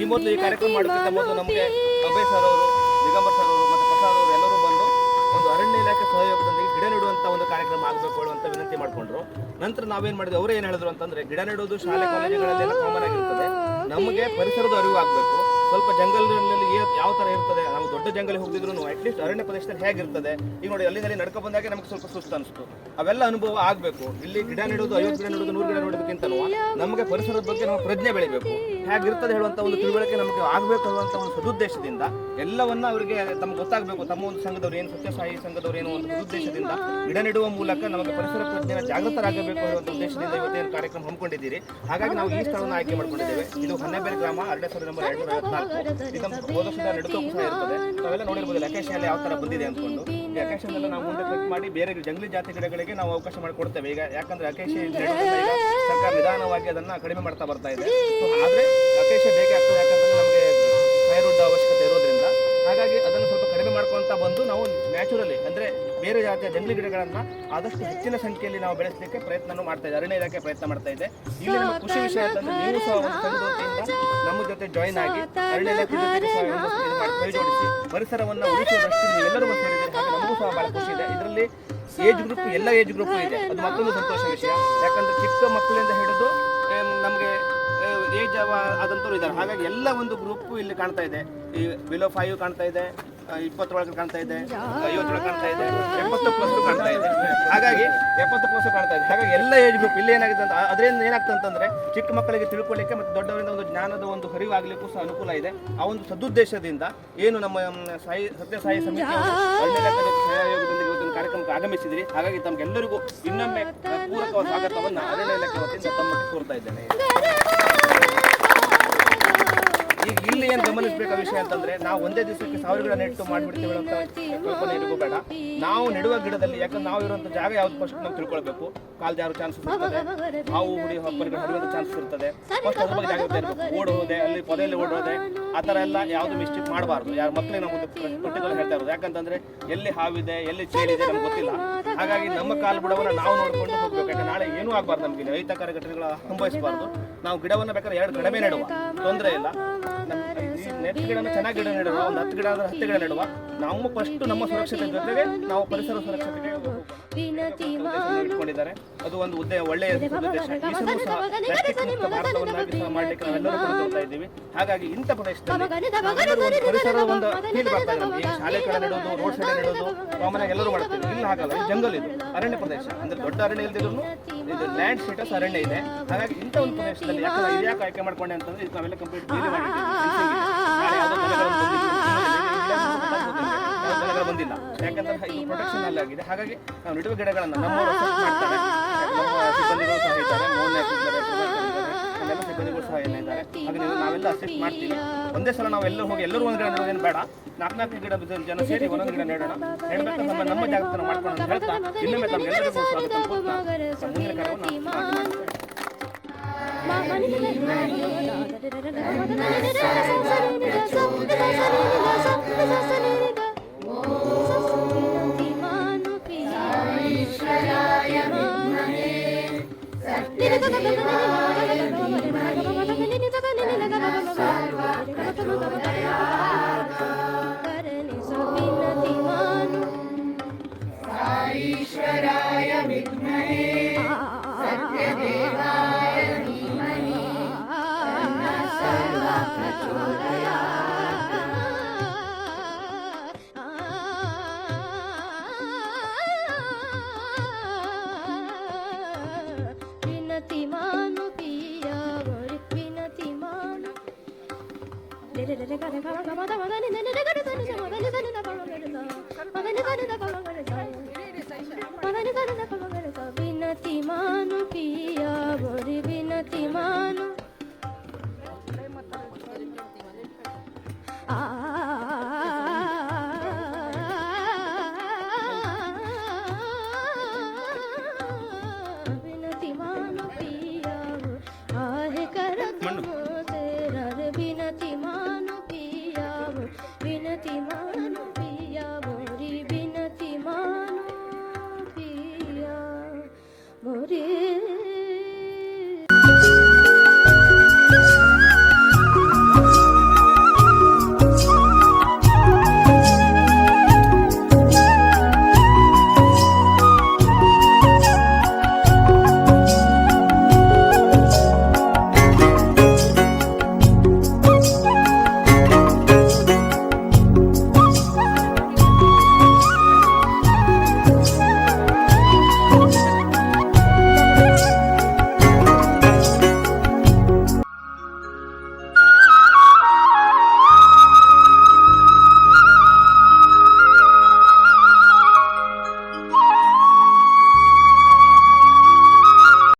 ಈ ಮೊದಲು ಈ ಕಾರ್ಯಕ್ರಮ ಮಾಡೋಕ್ಕಿಂತ ಮೊದಲು ನಮಗೆ ಅಭಯ ಸರ್ ಅವರು, ದಿಗಂಬರ್ ಸರ್ ಅವರು ಮತ್ತು ಪ್ರಸಾದ್ ಅವರು ಎಲ್ಲರೂ ಬಂದು ಒಂದು ಅರಣ್ಯ ಇಲಾಖೆ ಸಹಯೋಗದೊಂದಿಗೆ ಗಿಡ ನೆಡುವಂಥ ಒಂದು ಕಾರ್ಯಕ್ರಮ ಆಗಬೇಕು ಹೇಳುವಂತ ವಿನಂತಿ ಮಾಡ್ಕೊಂಡ್ರು. ನಂತರ ನಾವೇನ್ ಮಾಡಿದ್ವಿ? ಅವ್ರು ಏನು ಹೇಳಿದ್ರು ಅಂತಂದ್ರೆ ಗಿಡ ನೆಡೋದು ಶಾಲೆ ಕಾಲೇಜುಗಳಲ್ಲೆಲ್ಲ ಕಾಮನ್ ಆಗಿರ್ತದೆ. ನಮಗೆ ಪರಿಸರದ ಅರಿವು ಆಗಬೇಕು. ಸ್ವಲ್ಪ ಜಂಗಲ್ನಲ್ಲಿ ಯಾವ ತರ ಇರ್ತದೆ? ನಾವು ದೊಡ್ಡ ಜಂಗಲ್ ಹೋಗಿದ್ರು ಅಟ್ಲೀಸ್ಟ್ ಅರಣ್ಯ ಪ್ರದೇಶದಲ್ಲಿ ಹೇಗಿರ್ತದೆ? ಈಗ ನೋಡಿ ಅಲ್ಲಿಂದಲ್ಲಿ ನಡ್ಕೊ ಬಂದಾಗ ನಮಗೆ ಸ್ವಲ್ಪ ಸುಸ್ತು ಅನಿಸ್ತು. ಅವೆಲ್ಲ ಅನುಭವ ಆಗಬೇಕು. ಇಲ್ಲಿ ಗಿಡ ನೆಡೋದು ಐವತ್ತು ಗಿಡ ನೆಡೋದು ನೂರು ಗಿಡ ನೆಡೋದಕ್ಕಿಂತ ನಮಗೆ ಪರಿಸರದ ಬಗ್ಗೆ ನಾವು ಪ್ರಜ್ಞೆ ಬೆಳಿಬೇಕು. ಹೇಗಿರ್ತದೆ ಹೇಳುವಂತ ಒಂದು ತಿಳುವಳಿಕೆ ನಮಗೆ ಆಗಬೇಕು ಅನ್ನುವಂಥ ಒಂದು ಸದುದ್ದೇಶದಿಂದ ಎಲ್ಲವನ್ನ ಅವರಿಗೆ ತಮ್ಗೆ ಗೊತ್ತಾಗಬೇಕು. ತಮ್ಮ ಒಂದು ಸಂಘದವ್ರು ಏನು ಸತ್ಯಸಾಯಿ ಸಂಘದವ್ರು ಏನು ಒಂದು ಸದುದ್ದೇಶದಿಂದ ಗಿಡ ನೆಡುವ ಮೂಲಕ ನಮಗೆ ಪರಿಸರ ಪ್ರಜ್ಞೆ ಜಾಗೃತರಾಗಬೇಕು. ಹೇಳುವಂಥ ಉದ್ದೇಶದಿಂದ ಇವತ್ತೇನು ಕಾರ್ಯಕ್ರಮ ಹಮ್ಮಿಕೊಂಡಿದ್ದೀರಿ. ಹಾಗಾಗಿ ನಾವು ಈ ಸ್ಥಳವನ್ನು ಆಯ್ಕೆ ಮಾಡ್ಕೊಂಡಿದ್ದೇವೆ. ಇದು ಹೊನ್ನೆಬೇರೆ ಗ್ರಾಮ ಅರಣ್ಯ ಸಾವಿರದ ನಂಬರ್ ಎರಡು ಐವತ್ನಾಲ್ಕು. ಇದು ನಮ್ಮ ಹೋದ ವರ್ಷದ ಸಹ ಇರ್ತದೆ. ನಾವೆಲ್ಲ ನೋಡಿರ್ಬೋದು ಯಾವ ತರ ಬಂದಿದೆ ಅಂದ್ಕೊಂಡು. ಈ ಅಕೇಶನ್ನೆಲ್ಲ ನಾವು ಮುಂದೆ ಕಟ್ ಮಾಡಿ ಬೇರೆ ಜಂಗಲಿ ಜಾತಿ ಗಿಡಗಳಿಗೆ ನಾವು ಅವಕಾಶ ಮಾಡಿಕೊಡ್ತೇವೆ. ಈಗ ಯಾಕಂದ್ರೆ ಅಕೇಶ ಸರ್ಕಾರ ನಿಧಾನವಾಗಿ ಅದನ್ನ ಕಡಿಮೆ ಮಾಡ್ತಾ ಬರ್ತಾ ಇದೆ. ಆದ್ರೆ ಹಾಗಾಗಿ ಅದನ್ನು ಸ್ವಲ್ಪ ಕಡಿಮೆ ಮಾಡ್ಕೊಂತ ಬಂದು ನಾವು ನ್ಯಾಚುರಲಿ ಅಂದ್ರೆ ಬೇರೆ ಜಾತಿಯ ಜಂಗಲಿ ಗಿಡಗಳನ್ನ ಆದಷ್ಟು ಹೆಚ್ಚಿನ ಸಂಖ್ಯೆಯಲ್ಲಿ ನಾವು ಬೆಳೆಸಲಿಕ್ಕೆ ಪ್ರಯತ್ನ ಮಾಡ್ತಾ ಇದೆ ಅರಣ್ಯ ಇಲಾಖೆ ಪ್ರಯತ್ನ ಮಾಡ್ತಾ ಇದೆ. ಇಲ್ಲಿ ನಮ್ಮ ಖುಷಿ ವಿಷಯ ಅಂತಂದ್ರೆ ನೀವು ಸಹ ಒಂದು ನಮ್ಮ ಜೊತೆ ಜಾಯಿನ್ ಆಗಿ ಅರಣ್ಯ ಇಲಾಖೆ ಜೋಡಿಸಿ ಪರಿಸರವನ್ನ ಸೇರಿದ್ದೀರಿ ಹಾಗೆ ನಮಗೂ ಸಹ ಬಹಳ ಖುಷಿ ಇದೆ. ಇದರಲ್ಲಿ ಏಜ್ ಗ್ರೂಪ್ ಎಲ್ಲ ಏಜ್ ಗ್ರೂಪ್ ಇದೆ. ಅದು ಮತ್ತೊಂದು ಸಂತೋಷ ವಿಷಯ. ಯಾಕಂದ್ರೆ ಚಿಕ್ಕ ಮಕ್ಕಳಿಂದ ಹಿಡಿದು ನಮಗೆ ಏಜ್ ಆದಂತವ್ರು ಇದ್ದಾರೆ. ಹಾಗಾಗಿ ಎಲ್ಲ ಒಂದು ಗ್ರೂಪ್ ಇಲ್ಲಿ ಕಾಣ್ತಾ ಇದೆ. ಈ ಬಿಲೋ ಫೈವ್ ಕಾಣ್ತಾ ಇದೆ ಇಪ್ಪತ್ತೊಳಗೆ ಕಾಣ್ತಾ ಇದೆ ಐವತ್ತೊಳಗೆ ಕಾಣ್ತಾ ಇದೆ, ಎಪ್ಪತ್ತು ಪ್ಲಸ್ ಕಾಣ್ತಾ ಇದೆ. ಹಾಗಾಗಿ ಎಪ್ಪತ್ತು ಪ್ಲಸ್ ಕಾಣ್ತಾ ಇದೆ. ಹಾಗಾಗಿ ಎಲ್ಲ ಏಜ್ ಗ್ರೂಪ್ ಇಲ್ಲಿ ಏನಾಗಿದೆ ಅಂತ ಅದರಿಂದ ಏನಾಗ್ತದೆ ಅಂತಂದ್ರೆ ಚಿಕ್ಕ ಮಕ್ಕಳಿಗೆ ತಿಳ್ಕೊಳ್ಳಿಕ್ಕೆ ಮತ್ತು ದೊಡ್ಡವರಿಂದ ಒಂದು ಜ್ಞಾನದ ಒಂದು ಹರಿವು ಆಗ್ಲಿಕ್ಕೂ ಸಹ ಅನುಕೂಲ ಇದೆ. ಆ ಒಂದು ಸದುದ್ದೇಶದಿಂದ ಏನು ನಮ್ಮ ಸಾಯಿ, ಸತ್ಯ ಸಾಯಿ ಸಮಿತಿ ಕಾರ್ಯಕ್ರಮಕ್ಕೆ ಆಗಮಿಸಿದಿರಿ. ಹಾಗಾಗಿ ತಮ್ಗೆಲ್ಲರಿಗೂ ಇನ್ನೊಮ್ಮೆ ಪೂರಕವಾದ ಸ್ವಾಗತವನ್ನು ಅರಣ್ಯ ಇಲಾಖೆ ತಮ್ಮ ಕೋರ್ತಾ ಇದ್ದೇನೆ. ಈಗ ಇಲ್ಲಿ ಏನು ಗಮನಿಸಬೇಕಾದ ವಿಷಯ ಅಂತಂದ್ರೆ, ನಾವು ಒಂದೇ ದಿವಸಕ್ಕೆ ಸಾವಿರ ಗಿಡ ನೆಟ್ಟು ಮಾಡಿಬಿಡ್ತೇವೆ ಅಂತ ಕಲ್ಪನೆ ಇರಬೇಕು ಬೇಡ ನಾವು ನೆಡುವ ಗಿಡದಲ್ಲಿ, ಯಾಕಂದ್ರೆ ನಾವು ಇರುವಂತ ಜಾಗ ಯಾವ್ದು ಫಸ್ಟ್ ನಾವು ತಿಳ್ಕೊಳ್ಬೇಕು. ಕಾಲ್ ಜಾರು ಚಾನ್ಸ್ ಇರ್ತದೆ ಹಾವು ಹುಡಿ ಹಬ್ಬರಿಗೆ ಹರಿಯೋದು ಚಾನ್ಸ್ ಇರ್ತದೆ ಫಸ್ಟ್ ಅದ್ರ ಜಾಗ್ರತೆ ಇರಬೇಕು. ಓಡ್ ಅಲ್ಲಿ ಪೊದೆಯಲ್ಲಿ ಓಡೋದೆ, ಆ ಥರ ಎಲ್ಲ ಯಾವುದು ಮಿಸ್ಟೇಕ್ ಮಾಡಬಾರ್ದು. ಯಾರು ಮಕ್ಕಳಿಗೆ ನಾವು ಪರ್ಟಿಕ್ಯುಲರ್ ಹೇಳ್ತಾ ಇರೋದು. ಯಾಕಂತಂದ್ರೆ, ಎಲ್ಲಿ ಹಾವಿದೆ, ಎಲ್ಲಿ ಚೇಳಿದೆ ನಮ್ಗೆ ಗೊತ್ತಿಲ್ಲ. ಹಾಗಾಗಿ ನಮ್ಮ ಕಾಲು ಬಿಡವನ್ನ ನಾವು ನೋಡ್ಕೊಂಡು ಹೋಗ್ಬೇಕು. ಯಾಕಂದ್ರೆ ನಾಳೆ ಏನೂ ಆಗಬಾರ್ದು ನಮಗೆ. ರೈತ ಘಟನೆಗಳ ಸಂಭವಿಸಬಾರ್ದು ನಾವು ಗಿಡವನ್ನ ಬೇಕಾದ್ರೆ ಎರಡು ಕಡಿಮೆ ನೆಡುವ. ತೊಂದರೆ ಇಲ್ಲ. ನೆಟ್ ಗಿಡ ಚೆನ್ನಾಗಿ ಗಿಡ ನೆಡುವ ಒಂದು ಹತ್ತು ಗಿಡ ಆದ್ರೆ ಹತ್ತು ಗಿಡ ನೆಡುವ ನಮ್ಮ ಫಸ್ಟ್ ನಮ್ಮ ಸುರಕ್ಷತೆ ಜೊತೆಗೆ ನಾವು ಪರಿಸರ ಸುರಕ್ಷತೆಗೆ ಇಟ್ಕೊಂಡಿದ್ದಾರೆ ಅದು ಒಂದು ಉದ್ದೇ ಒಳ್ಳೆಯ ಪ್ರದೇಶ ನಾವೆಲ್ಲರೂ ಇದ್ದೀವಿ ಹಾಗಾಗಿ ಇಂಥ ಪ್ರದೇಶದಲ್ಲಿ ಪರಿಸರ ಒಂದು ಶಾಲೆ ರೋಡ್ ಸೈಡ್ ನೆಡೋದು ಕಾಮನ್ ಎಲ್ಲರೂ ಮಾಡ್ತೀವಿ ಇಲ್ಲಿ ಹಾಗಲ್ಲ ಜಂಗಲ್ ಇದು ಅರಣ್ಯ ಪ್ರದೇಶ ಅಂದ್ರೆ ದೊಡ್ಡ ಅರಣ್ಯ ಇಲ್ದಿದ್ರು ಇದು ಲ್ಯಾಂಡ್ ಸ್ಟೇಟಸ್ ಅರಣ್ಯ ಇದೆ ಹಾಗಾಗಿ ಇಂಥ ಒಂದು ಪ್ರದೇಶದಲ್ಲಿ ಯಾಕೆ ಆಯ್ಕೆ ಮಾಡ್ಕೊಂಡೆ ಅಂತಂದ್ರೆ ಇದು ನಾವೆಲ್ಲ ಕಂಪ್ಲೀಟ್ ಮಾಡಿ ಬಂದಿಲ್ಲ ಯಾಕಂದ್ರೆ ಇದು ಪ್ರೊಟೆಕ್ಷನ್ ಅಲ್ಲಿ ಆಗಿದೆ ಹಾಗಾಗಿ ನಾವು ನೆಡುವ ಗಿಡಗಳನ್ನು ನಮ್ಮ ಹಾಗೆ ನೀವು- ನಾವೆಲ್ಲ ಅಸಿಸ್ಟ್ ಮಾಡ್ತೀವಿ ಒಂದೇ ಸಲ ನಾವು ಎಲ್ಲರೂ ಹೋಗಿ ಎಲ್ಲರೂ ಒಂದು ಗಿಡ ನೆಡೋದೇನು ಬೇಡ ನಾಲ್ಕು ನಾಲ್ಕು ಗಿಡ ಜನ ಸೇರಿ ಒಂದೊಂದು ಗಿಡ ನೆಡೋಣ ನೆಡಬೇಕಂತ ನಮ್ಮ ಜಾಗೃತನ ಮಾಡ್ಕೊಂಡು ಅಂತ ಹೇಳ್ತಾ ನಾವು ಮಾಡ್ತೇವೆ করে দাও ক্ষমা করে দাও মাদানি করে দাও ক্ষমা করে দাও বিনতি মানু পিয়া বরি বিনতি মানু আ